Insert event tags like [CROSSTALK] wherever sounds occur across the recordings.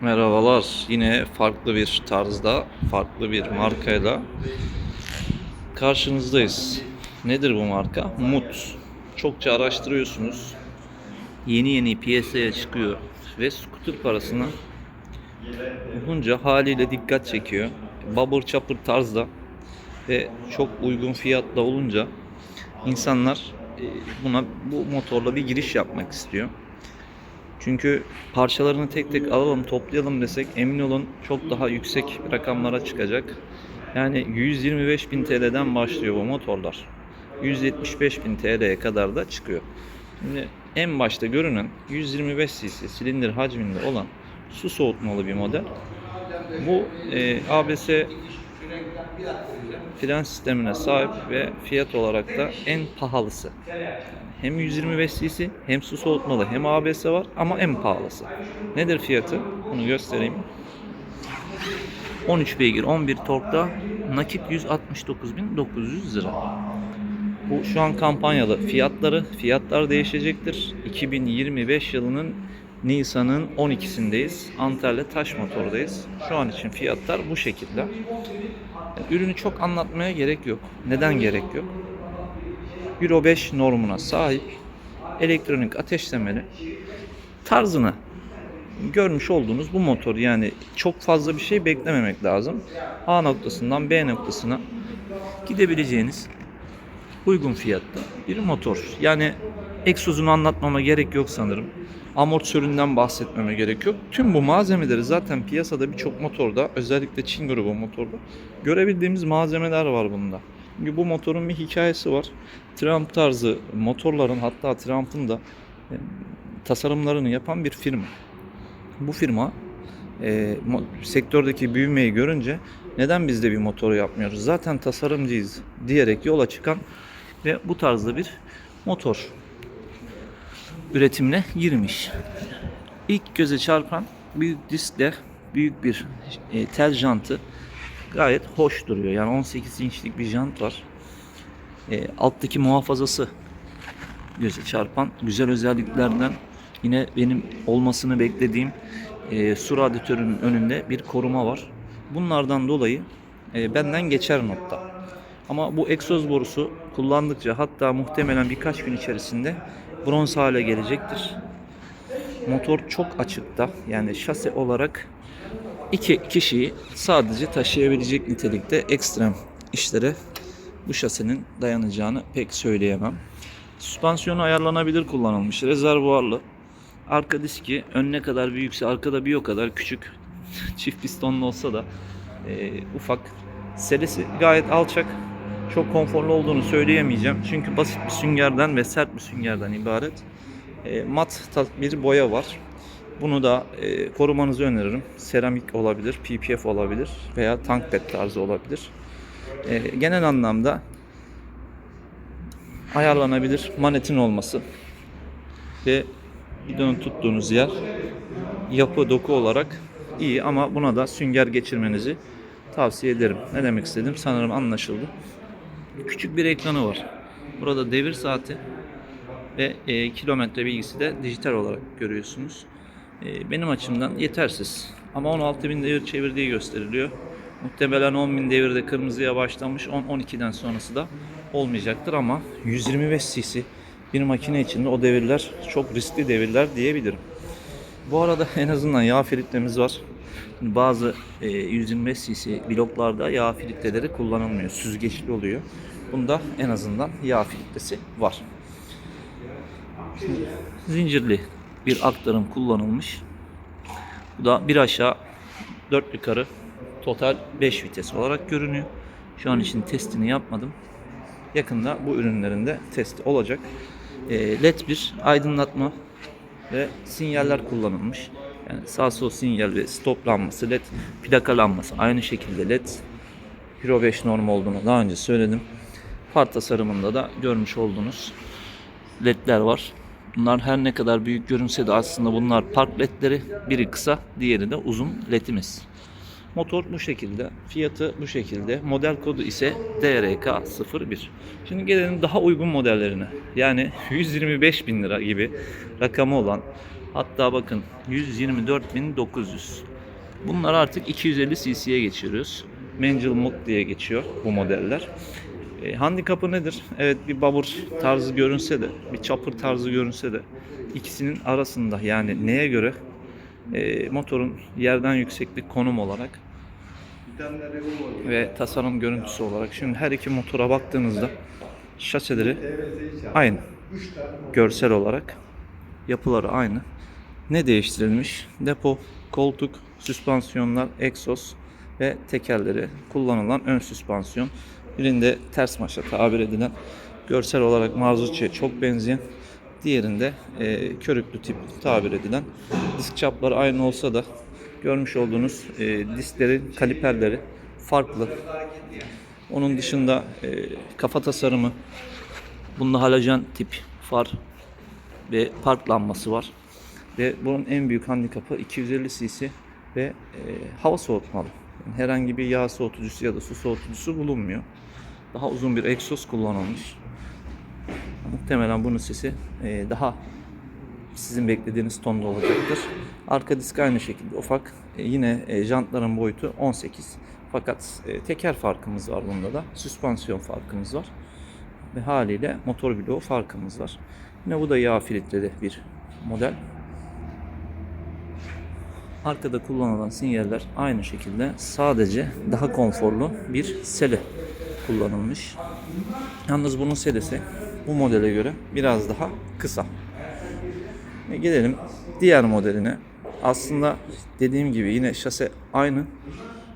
Merhabalar. Yine farklı bir tarzda, farklı bir markayla karşınızdayız. Nedir bu marka? Mut. Çokça araştırıyorsunuz. Yeni yeni piyasaya çıkıyor ve scooter parasına bulunca haliyle dikkat çekiyor. Babır çapır tarzda ve çok uygun fiyatla olunca insanlar e, buna bu motorla bir giriş yapmak istiyor. Çünkü parçalarını tek tek alalım, toplayalım desek emin olun çok daha yüksek rakamlara çıkacak. Yani 125 bin TL'den başlıyor bu motorlar. 175 bin TL'ye kadar da çıkıyor. Şimdi en başta görünen 125 cc silindir hacminde olan su soğutmalı bir model. Bu e, ABS fren sistemine sahip ve fiyat olarak da en pahalısı. Hem 125 cc hem su soğutmalı hem ABS var ama en pahalısı. Nedir fiyatı? Bunu göstereyim. 13 beygir 11 torkta nakit 169.900 lira. Bu şu an kampanyalı fiyatları. Fiyatlar değişecektir. 2025 yılının Nisan'ın 12'sindeyiz. Antalya taş motordayız. Şu an için fiyatlar bu şekilde. Ürünü çok anlatmaya gerek yok. Neden gerek yok? Euro 5 normuna sahip elektronik ateşlemeli tarzını görmüş olduğunuz bu motor yani çok fazla bir şey beklememek lazım. A noktasından B noktasına gidebileceğiniz uygun fiyatta bir motor. Yani egzozunu anlatmama gerek yok sanırım. Amortisöründen bahsetmeme gerek yok. Tüm bu malzemeleri zaten piyasada birçok motorda özellikle Çin grubu motorda görebildiğimiz malzemeler var bunda. Çünkü bu motorun bir hikayesi var. Triumph tarzı motorların hatta Triumph'ın da e, tasarımlarını yapan bir firma. Bu firma e, sektördeki büyümeyi görünce neden biz de bir motor yapmıyoruz? Zaten tasarımcıyız diyerek yola çıkan ve bu tarzda bir motor üretimine girmiş. İlk göze çarpan büyük diskle büyük bir e, tel jantı gayet hoş duruyor. Yani 18 inçlik bir jant var. E, alttaki muhafazası göze çarpan güzel özelliklerden yine benim olmasını beklediğim e, su radyatörünün önünde bir koruma var. Bunlardan dolayı e, benden geçer notta. Ama bu egzoz borusu kullandıkça hatta muhtemelen birkaç gün içerisinde bronz hale gelecektir. Motor çok açıkta yani şase olarak iki kişiyi sadece taşıyabilecek nitelikte ekstrem işlere bu şasenin dayanacağını pek söyleyemem. Süspansiyonu ayarlanabilir kullanılmış. Rezervuarlı. Arka diski önüne kadar büyükse arkada bir o kadar küçük. [LAUGHS] Çift pistonlu olsa da e, ufak. Serisi gayet alçak. Çok konforlu olduğunu söyleyemeyeceğim. Çünkü basit bir süngerden ve sert bir süngerden ibaret. E, mat bir boya var. Bunu da e, korumanızı öneririm. Seramik olabilir, PPF olabilir veya tank bed tarzı olabilir. E, genel anlamda ayarlanabilir manetin olması ve bidonu tuttuğunuz yer yapı doku olarak iyi ama buna da sünger geçirmenizi tavsiye ederim. Ne demek istedim sanırım anlaşıldı. Küçük bir ekranı var. Burada devir saati ve e, kilometre bilgisi de dijital olarak görüyorsunuz. E, benim açımdan yetersiz. Ama 16.000 devir çevirdiği gösteriliyor. Muhtemelen 10.000 devirde kırmızıya başlamış. 10-12'den sonrası da olmayacaktır ama 125 cc bir makine içinde o devirler çok riskli devirler diyebilirim. Bu arada en azından yağ filtremiz var. Bazı e, 125 cc bloklarda yağ filtreleri kullanılmıyor. Süzgeçli oluyor. Bunda en azından yağ filtresi var. Zincirli bir aktarım kullanılmış. Bu da bir aşağı 4 yukarı total 5 vites olarak görünüyor. Şu an için testini yapmadım. Yakında bu ürünlerin de testi olacak. E, LED bir aydınlatma ve sinyaller kullanılmış. Yani sağ sol sinyal ve stop lambası, LED plaka lambası aynı şekilde LED. Euro 5 norm olduğunu daha önce söyledim. Far tasarımında da görmüş olduğunuz ledler var. Bunlar her ne kadar büyük görünse de aslında bunlar park ledleri. Biri kısa, diğeri de uzun ledimiz. Motor bu şekilde, fiyatı bu şekilde, model kodu ise DRK 01. Şimdi gelelim daha uygun modellerine. Yani 125 bin lira gibi rakamı olan Hatta bakın 124.900. Bunlar artık 250 cc'ye geçiriyoruz. Manual mod diye geçiyor bu modeller. E, handikapı nedir? Evet bir babur tarzı görünse de, bir chopper tarzı görünse de ikisinin arasında yani neye göre e, motorun yerden yükseklik konum olarak ve tasarım görüntüsü olarak şimdi her iki motora baktığınızda şaseleri aynı görsel olarak yapıları aynı. Ne değiştirilmiş? Depo, koltuk, süspansiyonlar, egzoz ve tekerleri kullanılan ön süspansiyon. Birinde ters maşa tabir edilen görsel olarak Marzocchi'ye çok benzeyen diğerinde e, körüklü tip tabir edilen disk çapları aynı olsa da görmüş olduğunuz e, disklerin kaliperleri farklı. Onun dışında e, kafa tasarımı bunda halojen tip far ve park lambası var. Ve bunun en büyük handikapı 250 cc ve e, hava soğutmalı. Yani herhangi bir yağ soğutucusu ya da su soğutucusu bulunmuyor. Daha uzun bir egzoz kullanılmış. Muhtemelen bunun sesi e, daha sizin beklediğiniz tonda olacaktır. Arka disk aynı şekilde ufak. E, yine e, jantların boyutu 18. Fakat teker farkımız var bunda da. Süspansiyon farkımız var. Ve haliyle motor bloğu farkımız var. Yine bu da yağ filtreli bir model. Arkada kullanılan sinyaller aynı şekilde sadece daha konforlu bir sele kullanılmış. Yalnız bunun selesi bu modele göre biraz daha kısa. E gelelim diğer modeline. Aslında dediğim gibi yine şase aynı.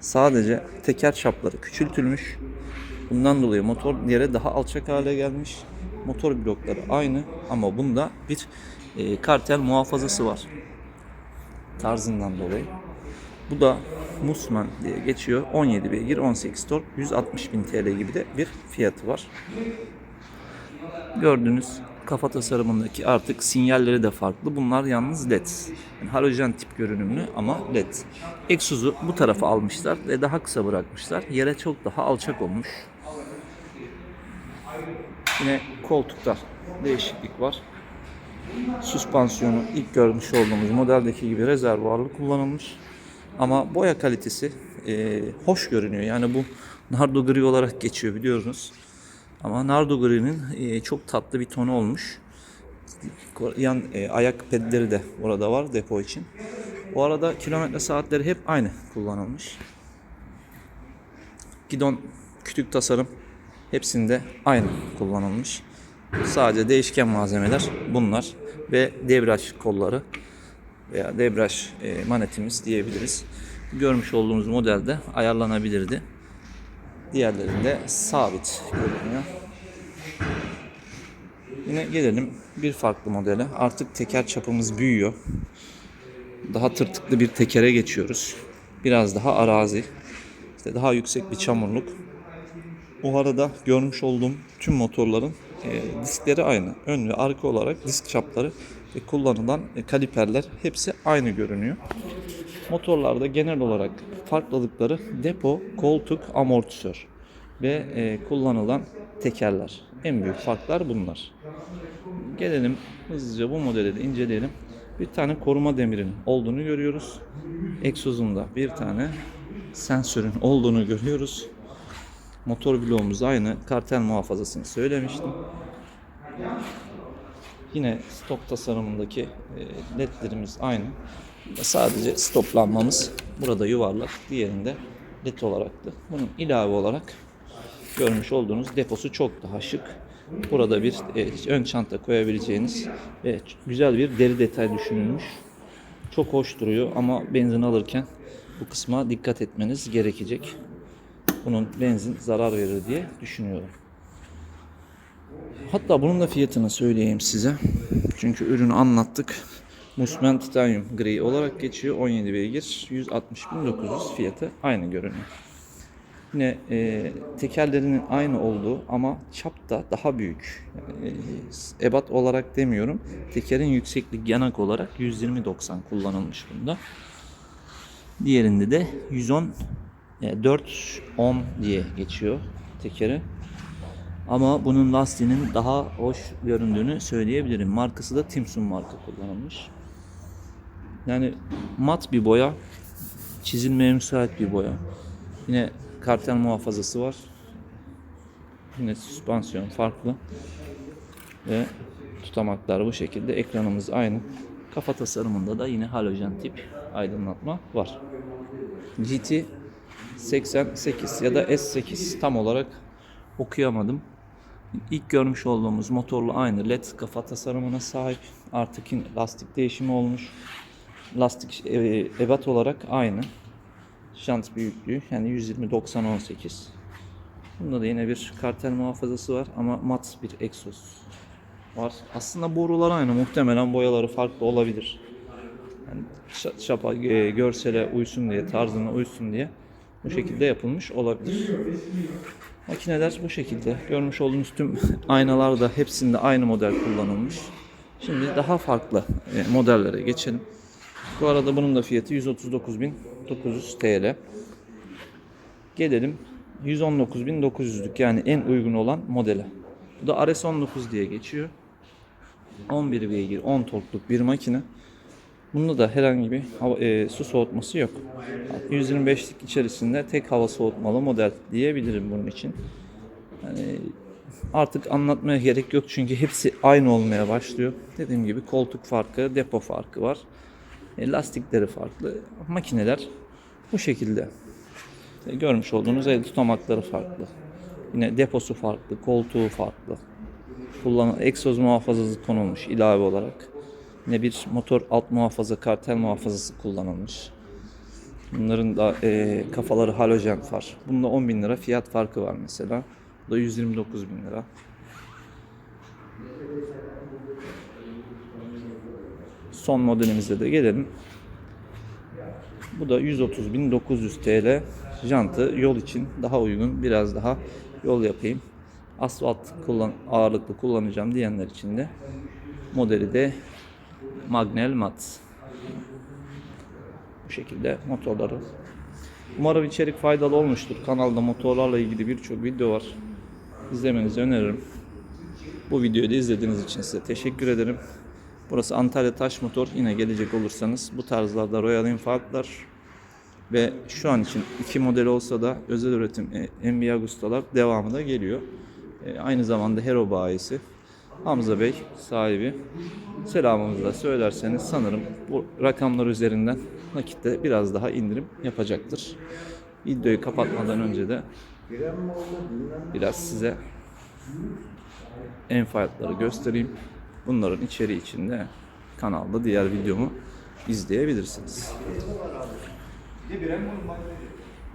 Sadece teker çapları küçültülmüş. Bundan dolayı motor yere daha alçak hale gelmiş. Motor blokları aynı ama bunda bir e, kartel muhafazası var. Tarzından dolayı. Bu da Musman diye geçiyor. 17 beygir 18 tork 160 bin TL gibi de bir fiyatı var. Gördüğünüz kafa tasarımındaki artık sinyalleri de farklı. Bunlar yalnız led. Yani halojen tip görünümlü ama led. Egzozu bu tarafa almışlar ve daha kısa bırakmışlar. Yere çok daha alçak olmuş. Yine koltukta değişiklik var. Süspansiyonu ilk görmüş olduğumuz modeldeki gibi rezervuarlı kullanılmış. Ama boya kalitesi e, hoş görünüyor. Yani bu nardo gri olarak geçiyor biliyorsunuz. Ama nardo gri'nin e, çok tatlı bir tonu olmuş. Yan e, ayak pedleri de orada var depo için. Bu arada kilometre saatleri hep aynı kullanılmış. Gidon kütük tasarım hepsinde aynı kullanılmış. Sadece değişken malzemeler bunlar ve debriyaj kolları veya debriyaj e, manetimiz diyebiliriz. Görmüş olduğunuz modelde ayarlanabilirdi. Diğerlerinde sabit görünüyor. Yine gelelim bir farklı modele. Artık teker çapımız büyüyor. Daha tırtıklı bir tekere geçiyoruz. Biraz daha arazi. İşte daha yüksek bir çamurluk. O arada görmüş olduğum tüm motorların e, diskleri aynı. Ön ve arka olarak disk çapları kullanılan e, kaliperler hepsi aynı görünüyor. Motorlarda genel olarak farklılıkları depo, koltuk, amortisör ve e, kullanılan tekerler. En büyük farklar bunlar. Gelelim hızlıca bu modeli de inceleyelim. Bir tane koruma demirin olduğunu görüyoruz. Egzozunda bir tane sensörün olduğunu görüyoruz. Motor bloğumuz aynı. Kartel muhafazasını söylemiştim. Yine stop tasarımındaki e, ledlerimiz aynı. Sadece stoplanmamız burada yuvarlak, diğerinde led olaraktı. Bunun ilave olarak görmüş olduğunuz deposu çok daha şık. Burada bir e, ön çanta koyabileceğiniz ve güzel bir deri detay düşünülmüş. Çok hoş duruyor ama benzin alırken bu kısma dikkat etmeniz gerekecek. Bunun benzin zarar verir diye düşünüyorum. Hatta bunun da fiyatını söyleyeyim size. Çünkü ürünü anlattık. Musman Titanium Gri olarak geçiyor. 17 beygir. 160.900 fiyatı aynı görünüyor. Yine e, tekerlerinin aynı olduğu ama çap da daha büyük. Yani, e, ebat olarak demiyorum. Tekerin yükseklik yanak olarak 120-90 kullanılmış bunda. Diğerinde de 110 e, 4 10 diye geçiyor tekeri. Ama bunun lastiğinin daha hoş göründüğünü söyleyebilirim. Markası da Timsun marka kullanılmış. Yani mat bir boya, çizilmeye müsait bir boya. Yine kartel muhafazası var. Yine süspansiyon farklı. Ve tutamaklar bu şekilde. Ekranımız aynı. Kafa tasarımında da yine halojen tip aydınlatma var. GT 88 ya da S8 tam olarak okuyamadım. İlk görmüş olduğumuz motorlu aynı led kafa tasarımına sahip. Artık lastik değişimi olmuş. Lastik e, ebat olarak aynı. Jant büyüklüğü yani 120 90 18. Bunda da yine bir kartel muhafazası var ama mat bir egzoz var. Aslında borular aynı. Muhtemelen boyaları farklı olabilir. Yani şa- şapa e, görsele uysun diye, tarzına uysun diye bu şekilde yapılmış olabilir. Makineler bu şekilde. Görmüş olduğunuz tüm aynalar da hepsinde aynı model kullanılmış. Şimdi daha farklı e, modellere geçelim. Bu arada bunun da fiyatı 139.900 TL. Gelelim 119.900'lük yani en uygun olan modele. Bu da RS19 diye geçiyor. 11 beygir 10 torkluk bir makine. Bunda da herhangi bir hava, e, su soğutması yok. 125'lik içerisinde tek hava soğutmalı model diyebilirim bunun için. Yani artık anlatmaya gerek yok çünkü hepsi aynı olmaya başlıyor. Dediğim gibi koltuk farkı, depo farkı var. E, lastikleri farklı. Makineler bu şekilde. E, görmüş olduğunuz el tutamakları farklı. Yine deposu farklı, koltuğu farklı. Kullanılan egzoz muhafazası konulmuş ilave olarak. Yine bir motor alt muhafaza, kartel muhafazası kullanılmış. Bunların da e, kafaları halojen far. Bunda 10 bin lira fiyat farkı var mesela. Bu da 129 bin lira. Son modelimize de gelelim. Bu da 130.900 TL. Jantı yol için daha uygun. Biraz daha yol yapayım. Asfalt kullan ağırlıklı kullanacağım diyenler için de modeli de Magnel Mat. Bu şekilde motorları. Umarım içerik faydalı olmuştur. Kanalda motorlarla ilgili birçok video var. İzlemenizi öneririm. Bu videoyu da izlediğiniz için size teşekkür ederim. Burası Antalya Taş Motor. Yine gelecek olursanız bu tarzlarda Royal Enfield'lar ve şu an için iki model olsa da özel üretim e, MB Agustalar devamı da geliyor. E, aynı zamanda Hero bayisi Hamza Bey sahibi selamımızı da söylerseniz sanırım bu rakamlar üzerinden nakitte biraz daha indirim yapacaktır. Videoyu kapatmadan önce de biraz size en fiyatları göstereyim. Bunların içeriği içinde kanalda diğer videomu izleyebilirsiniz.